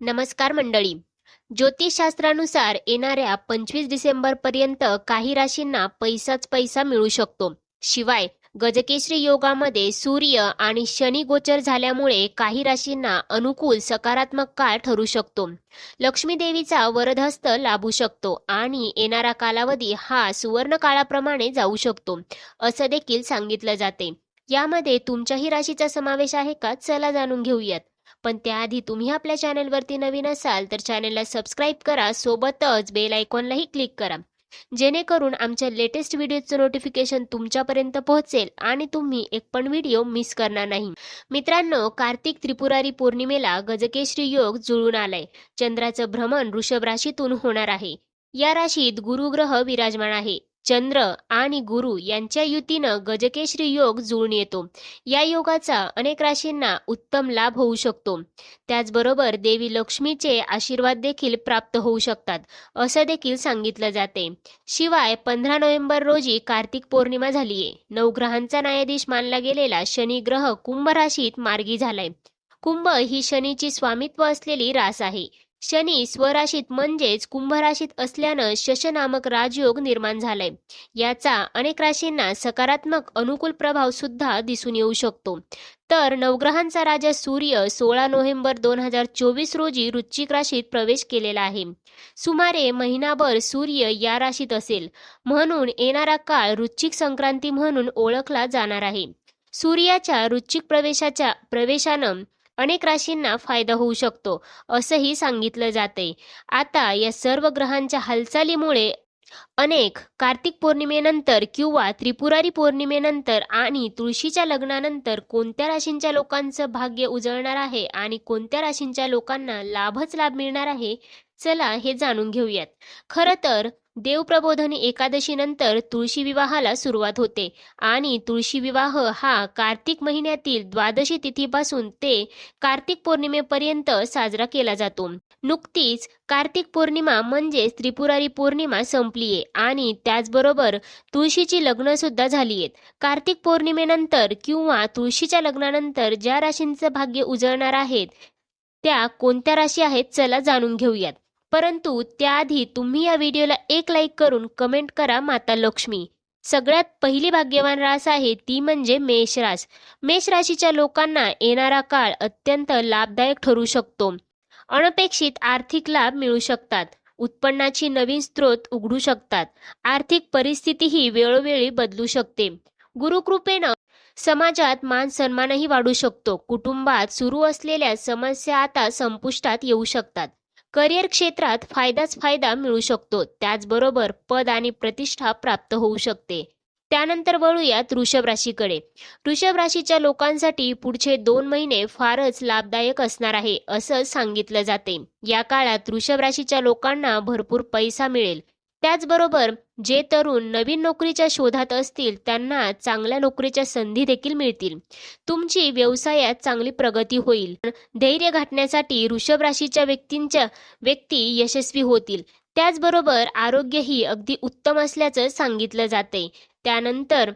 नमस्कार मंडळी. ज्योतिषशास्त्रानुसार येणाऱ्या पंचवीस डिसेंबर पर्यंत काही राशींना पैसाच पैसा मिळू शकतो. शिवाय गजकेश्री योगामध्ये सूर्य आणि शनी गोचर झाल्यामुळे काही राशींना अनुकूल सकारात्मक काळ ठरू शकतो. लक्ष्मी देवीचा वरदहस्त लाभू शकतो आणि येणारा कालावधी हा सुवर्ण काळाप्रमाणे जाऊ शकतो असं देखील सांगितलं जाते. यामध्ये तुमच्याही राशीचा समावेश आहे का? चला जाणून घेऊयात. पण त्याआधी तुम्ही आपल्या चॅनलवरती नवीन असाल तर चॅनलला सबस्क्राईब करा सोबतच बेल आयकॉनलाही क्लिक करा. जेणेकरून आमच्या लेटेस्ट व्हिडिओचं नोटिफिकेशन तुमच्यापर्यंत पोहोचेल आणि तुम्ही एक पण व्हिडिओ मिस करणार नाही. मित्रांनो कार्तिक त्रिपुरारी पौर्णिमेला गजकेश्री योग जुळून आलाय. चंद्राचं भ्रमण वृषभ राशीतून होणार आहे. या राशीत गुरुग्रह विराजमान आहे. चंद्र आणि गुरु यांच्या युतीनं गजकेश्री योग जुळून येतो. या योगाचा अनेक राशींना उत्तम लाभ होऊ शकतो. त्याचबरोबर देवी लक्ष्मीचे आशीर्वाद देखील प्राप्त होऊ शकतात असं देखील सांगितलं जाते. शिवाय पंधरा नोव्हेंबर रोजी कार्तिक पौर्णिमा झालीये. नवग्रहांचा न्यायाधीश मानला गेलेला शनी ग्रह कुंभ राशीत मार्गी झालाय. कुंभ ही शनीची स्वामित्व असलेली रास आहे. शनी स्वराशीत म्हणजेच कुंभराशीत असल्यानं शश नामक राजयोग निर्माण झालाय. याचा अनेक राशींना सकारात्मक अनुकूल प्रभाव सुद्धा दिसून येऊ शकतो. तर नवग्रहांचा राजा सूर्य सोळा नोव्हेंबर दोन हजार चोवीस रोजी वृश्चिक राशीत प्रवेश केलेला आहे. सुमारे महिनाभर सूर्य या राशीत असेल. म्हणून येणारा काळ वृश्चिक संक्रांती म्हणून ओळखला जाणार आहे. सूर्याच्या वृश्चिक प्रवेशाच्या प्रवेशानं अनेक राशींना फायदा होऊ शकतो असंही सांगितलं जाते. आता या सर्व ग्रहांच्या हालचालीमुळे अनेक कार्तिक पौर्णिमेनंतर किंवा त्रिपुरारी पौर्णिमेनंतर आणि तुळशीच्या लग्नानंतर कोणत्या राशींच्या लोकांचं भाग्य उजळणार आहे आणि कोणत्या राशींच्या लोकांना लाभच लाभ मिळणार आहे? चला हे जाणून घेऊयात. खरं तर देवप्रबोधनी एकादशीनंतर तुळशी विवाहाला सुरुवात होते. आणि तुळशी विवाह हा कार्तिक महिन्यातील द्वादशी तिथीपासून ते कार्तिक पौर्णिमेपर्यंत साजरा केला जातो. नुकतीच कार्तिक पौर्णिमा म्हणजे त्रिपुरारी पौर्णिमा संपलीये आणि त्याचबरोबर तुळशीची लग्न सुद्धा झाली आहेत कार्तिक पौर्णिमेनंतर किंवा तुळशीच्या लग्नानंतर ज्या राशींचं भाग्य उजळणार आहेत त्या कोणत्या राशी आहेत चला जाणून घेऊयात. परंतु त्याआधी तुम्ही या व्हिडिओला एक लाईक करून कमेंट करा माता लक्ष्मी. सगळ्यात पहिली भाग्यवान रास आहे ती म्हणजे मेष रास. मेष राशीच्या लोकांना येणारा काळ अत्यंत लाभदायक ठरू शकतो. अनपेक्षित आर्थिक लाभ मिळू शकतात. उत्पन्नाची नवीन स्रोत उघडू शकतात. आर्थिक परिस्थितीही वेळोवेळी बदलू शकते. गुरुकृपेनं समाजात मान सन्मानही वाढू शकतो. कुटुंबात सुरू असलेल्या समस्या आता संपुष्टात येऊ शकतात. करिअर क्षेत्रात फायदाच फायदा मिळू शकतो. त्याचबरोबर पद आणि प्रतिष्ठा प्राप्त होऊ शकते. त्यानंतर वळूयात वृषभ राशीकडे. वृषभ राशीच्या लोकांसाठी पुढचे दोन महिने फारच लाभदायक असणार आहे असं सांगितलं जाते. या काळात वृषभ राशीच्या लोकांना भरपूर पैसा मिळेल. त्याचबरोबर जे तरुण नवीन नोकरीच्या शोधात असतील त्यांना चांगल्या नोकरीच्या संधी देखील मिळतील. तुमची व्यवसायात चांगली प्रगती होईल. धैर्य गाठण्यासाठी वृषभ राशीच्या व्यक्तींच्या व्यक्ती यशस्वी होतील. त्याचबरोबर आरोग्यही अगदी उत्तम असल्याचं सांगितलं जाते त्यानंतर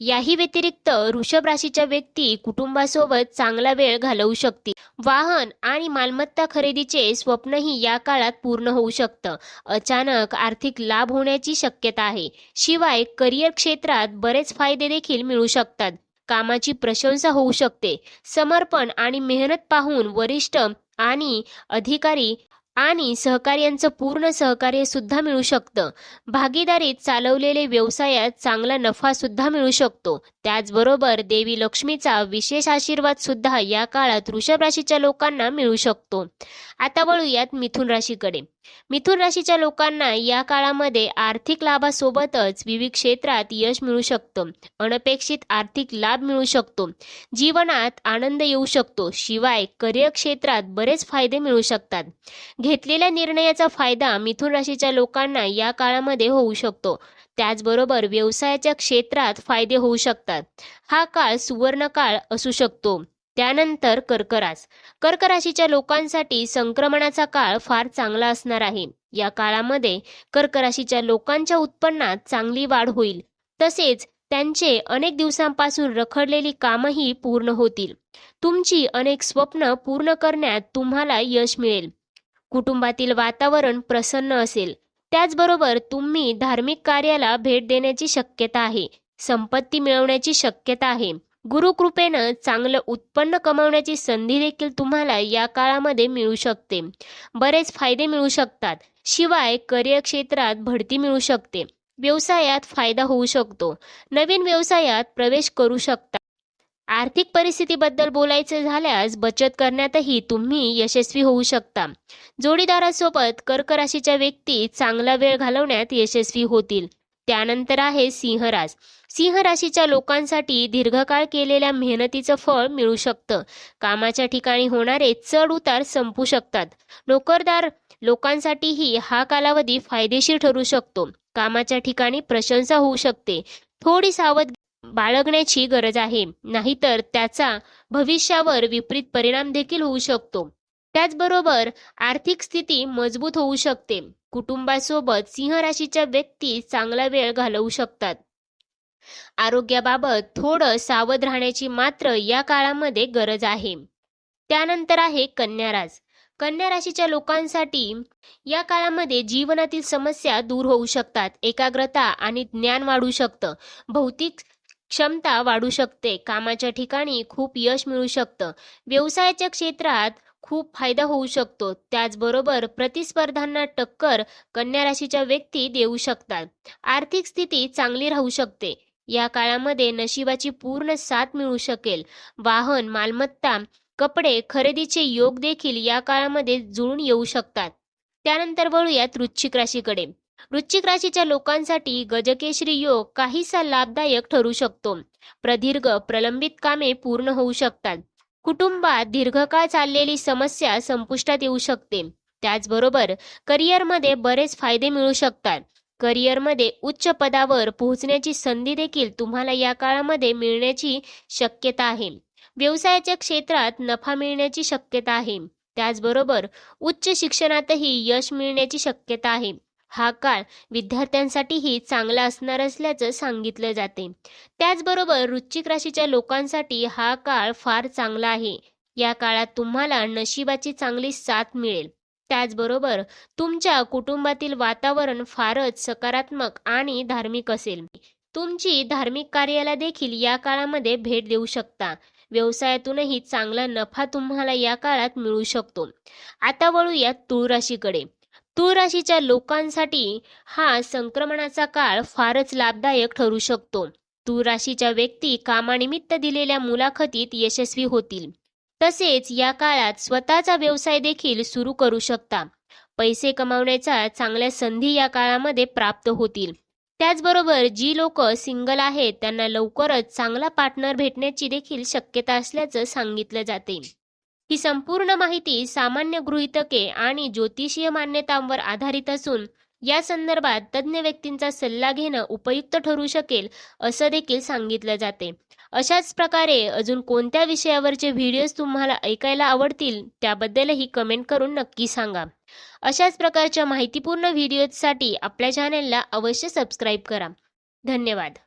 याही व्यतिरिक्त वृषभ राशीच्या व्यक्ती कुटुंबासोबत चांगला वेळ घालवू शकतील. वाहन आणि मालमत्ता खरेदीचे स्वप्नही या काळात पूर्ण होऊ शकतं. अचानक आर्थिक लाभ होण्याची शक्यता आहे. शिवाय करिअर क्षेत्रात बरेच फायदे देखील मिळू शकतात. कामाची प्रशंसा होऊ शकते. समर्पण आणि मेहनत पाहून वरिष्ठ आणि अधिकारी आणि सहकार्यांचं पूर्ण सहकार्य सुद्धा मिळू शकतं. भागीदारीत चालवलेले व्यवसायात चांगला नफा सुद्धा मिळू शकतो. त्याचबरोबर देवी लक्ष्मीचा विशेष आशीर्वाद सुद्धा या काळात वृषभ राशीच्या लोकांना मिळू शकतो. आता वळूयात मिथुन राशीकडे. मिथुन राशीच्या लोकांना या काळामध्ये आर्थिक लाभासोबतच विविध क्षेत्रात यश मिळू शकतं. अनपेक्षित आर्थिक लाभ मिळू शकतो. जीवनात आनंद येऊ शकतो. शिवाय करिअर क्षेत्रात बरेच फायदे मिळू शकतात. घेतलेल्या निर्णयाचा फायदा मिथुन राशीच्या लोकांना या काळामध्ये होऊ शकतो. त्याचबरोबर व्यवसायाच्या क्षेत्रात फायदे होऊ शकतात. हा काळ सुवर्ण काळ असू शकतो. त्यानंतर कर्करास. कर्क राशीच्या लोकांसाठी संक्रमणाचा काळ फार चांगला असणार आहे. या काळामध्ये कर्क राशीच्या लोकांच्या उत्पन्नात चांगली वाढ होईल. तसेच त्यांचे अनेक दिवसांपासून रखडलेली कामही पूर्ण होतील. तुमची अनेक स्वप्न पूर्ण करण्यात तुम्हाला यश मिळेल. कुटुंबातील वातावरण प्रसन्न असेल. त्याचबरोबर तुम्ही धार्मिक कार्याला भेट देण्याची शक्यता आहे. संपत्ती मिळवण्याची शक्यता आहे. गुरुकृपेनं चांगलं उत्पन्न कमावण्याची संधी देखील तुम्हाला या काळामध्ये मिळू शकते. बरेच फायदे मिळू शकतात. शिवाय करिअर क्षेत्रात भरती मिळू शकते. व्यवसायात फायदा होऊ शकतो. नवीन व्यवसायात प्रवेश करू शकता. आर्थिक परिस्थितीबद्दल बोलायचं झाल्यास बचत करण्यातही तुम्ही यशस्वी होऊ शकता. जोडीदारासोबत कर्क राशीच्या व्यक्ती चांगला वेळ घालवण्यात यशस्वी होतील. त्यानंतर आहे सिंहराज. सिंह राशीच्या लोकांसाठी दीर्घकाळ केलेल्या मेहनतीचं फळ मिळू शकतं. कामाच्या ठिकाणी होणारे चढ उतार संपू शकतात. नोकरदार लोकांसाठीही हा कालावधी फायदेशीर ठरू शकतो. कामाच्या ठिकाणी प्रशंसा होऊ शकते. थोडी सावध बाळगण्याची गरज आहे. नाहीतर त्याचा भविष्यावर विपरीत परिणाम देखील होऊ शकतो. त्याचबरोबर आर्थिक स्थिती मजबूत होऊ शकते. कुटुंबासोबत सिंह राशीच्या व्यक्ती चांगला वेळ घालवू शकतात. आरोग्याबाबत थोडं सावध राहण्याची मात्र या काळामध्ये गरज आहे. त्यानंतर आहे कन्या रास कन्या राशीच्या लोकांसाठी या काळामध्ये जीवनातील समस्या दूर होऊ शकतात. एकाग्रता आणि ज्ञान वाढू शकतं. भौतिक क्षमता वाढू शकते. कामाच्या ठिकाणी खूप यश मिळू शकतं. व्यवसायाच्या क्षेत्रात खूप फायदा होऊ शकतो. त्याचबरोबर प्रतिस्पर्धांना टक्कर कन्या राशीच्या व्यक्ती देऊ शकतात. आर्थिक स्थिती चांगली राहू शकते. या काळामध्ये नशिबाची पूर्ण साथ मिळू शकेल. वाहन मालमत्ता कपडे खरेदीचे योग देखील या काळामध्ये जुळून येऊ शकतात. त्यानंतर वळूयात वृश्चिक राशीकडे. वृश्चिक राशीच्या लोकांसाठी गजकेशरी योग काहीसा लाभदायक ठरू शकतो. प्रदीर्घ प्रलंबित कामे पूर्ण होऊ शकतात. कुटुंबात दीर्घकाळ चाललेली समस्या संपुष्टात येऊ शकते. त्याचबरोबर करिअरमध्ये बरेच फायदे मिळू शकतात. करिअरमध्ये उच्च पदावर पोहोचण्याची संधी देखील तुम्हाला या काळामध्ये मिळण्याची शक्यता आहे. व्यवसायाच्या क्षेत्रात नफा मिळण्याची शक्यता आहे. त्याचबरोबर उच्च शिक्षणातही यश मिळण्याची शक्यता आहे. हा काळ विद्यार्थ्यांसाठीही चांगला असणार असल्याचं सांगितलं जाते. त्याचबरोबर वृश्चिक राशीच्या लोकांसाठी हा काळ फार चांगला आहे. या काळात तुम्हाला नशिबाची चांगली साथ मिळेल. त्याचबरोबर तुमच्या कुटुंबातील वातावरण फारच सकारात्मक आणि धार्मिक असेल. तुमची धार्मिक कार्याला देखील या काळामध्ये भेट देऊ शकता. व्यवसायातूनही चांगला नफा तुम्हाला या काळात मिळू शकतो. आता वळूया तुळ राशीकडे तूळ राशीच्या लोकांसाठी हा संक्रमणाचा काळ फारच लाभदायक ठरू शकतो. तूळ राशीच्या व्यक्ती कामानिमित्त दिलेल्या मुलाखतीत यशस्वी होतील. तसेच या काळात स्वतःचा व्यवसाय देखील सुरू करू शकता. पैसे कमावण्याच्या चांगल्या संधी या काळामध्ये प्राप्त होतील. त्याचबरोबर जी लोक सिंगल आहेत त्यांना लवकरच चांगला पार्टनर भेटण्याची देखील शक्यता असल्याचं सांगितलं जाते. ही संपूर्ण माहिती सामान्य गृहितके आणि ज्योतिषीय मान्यतांवर आधारित असून या संदर्भात तज्ज्ञ व्यक्तींचा सल्ला घेणं उपयुक्त ठरू शकेल असं देखील सांगितलं जाते. अशाच प्रकारे अजून कोणत्या विषयावरचे व्हिडिओज तुम्हाला ऐकायला आवडतील त्याबद्दलही कमेंट करून नक्की सांगा. अशाच प्रकारच्या माहितीपूर्ण व्हिडिओजसाठी आपल्या चॅनेलला अवश्य सबस्क्राईब करा. धन्यवाद.